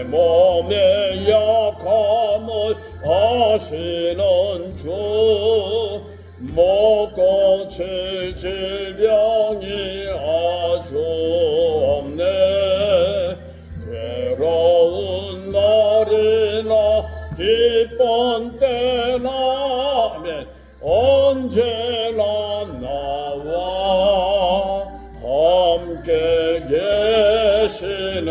내 몸의 약함을 아시는 주 먹고 칠 질병이 아주 없네. 괴로운 날이나 기쁜 때나 언제나 나와 함께 계시네